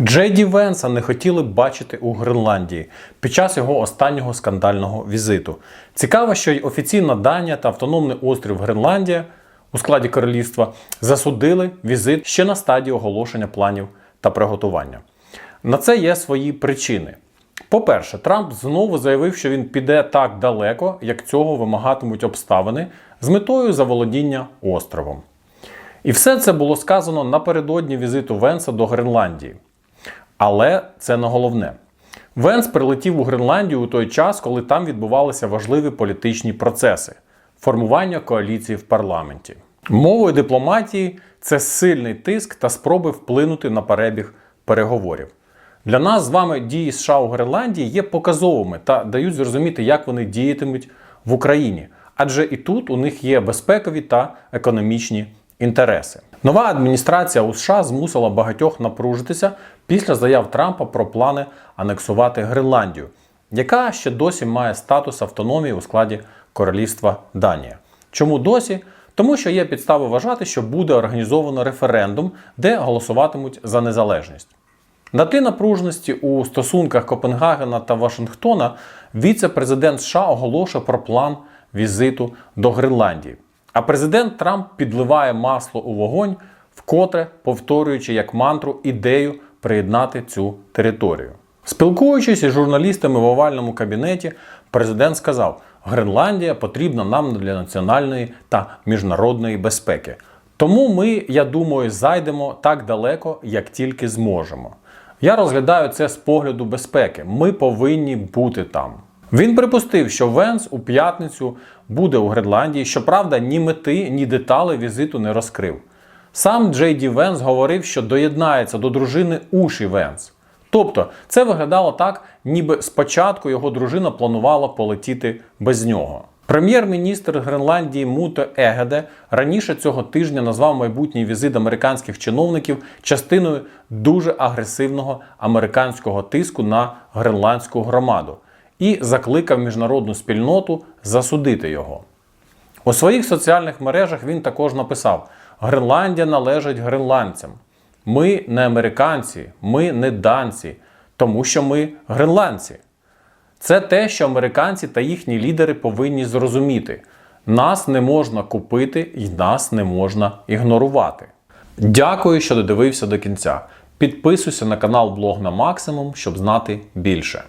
Джей Ді Венса не хотіли бачити у Гренландії під час його останнього скандального візиту. Цікаво, що й офіційна Данія та автономний острів Гренландія у складі королівства засудили візит ще на стадії оголошення планів та приготування. На це є свої причини. По-перше, Трамп знову заявив, що він піде так далеко, як цього вимагатимуть обставини з метою заволодіння островом. І все це було сказано напередодні візиту Венса до Гренландії. Але це не головне. Венс прилетів у Гренландію у той час, коли там відбувалися важливі політичні процеси формування коаліції в парламенті. Мовою дипломатії це сильний тиск та спроби вплинути на перебіг переговорів. Для нас з вами дії США у Гренландії є показовими та дають зрозуміти, як вони діятимуть в Україні. Адже і тут у них є безпекові та економічні інтереси. Нова адміністрація у США змусила багатьох напружитися після заяв Трампа про плани анексувати Гренландію, яка ще досі має статус автономії у складі Королівства Данія. Чому досі? Тому що є підстави вважати, що буде організовано референдум, де голосуватимуть за незалежність. На тлі напруженості у стосунках Копенгагена та Вашингтона віце-президент США оголошує про план візиту до Гренландії. А президент Трамп підливає масло у вогонь, вкотре повторюючи як мантру ідею приєднати цю територію. Спілкуючись із журналістами в овальному кабінеті, президент сказав: Гренландія потрібна нам для національної та міжнародної безпеки. Тому ми, я думаю, зайдемо так далеко, як тільки зможемо. Я розглядаю це з погляду безпеки. Ми повинні бути там. Він припустив, що Венс у п'ятницю буде у Гренландії. Щоправда, ні мети, ні деталі візиту не розкрив. Сам Джей Ді Венс говорив, що доєднається до дружини Уші Венс. Тобто, це виглядало так, ніби спочатку його дружина планувала полетіти без нього. Прем'єр-міністр Гренландії Муто Егеде раніше цього тижня назвав майбутній візит американських чиновників частиною дуже агресивного американського тиску на гренландську громаду і закликав міжнародну спільноту засудити його. У своїх соціальних мережах він також написав: Гренландія належить гренландцям. Ми не американці, ми не данці, тому що ми гренландці. Це те, що американці та їхні лідери повинні зрозуміти. Нас не можна купити і нас не можна ігнорувати. Дякую, що додивився до кінця. Підписуйся на канал Блог на Максимум, щоб знати більше.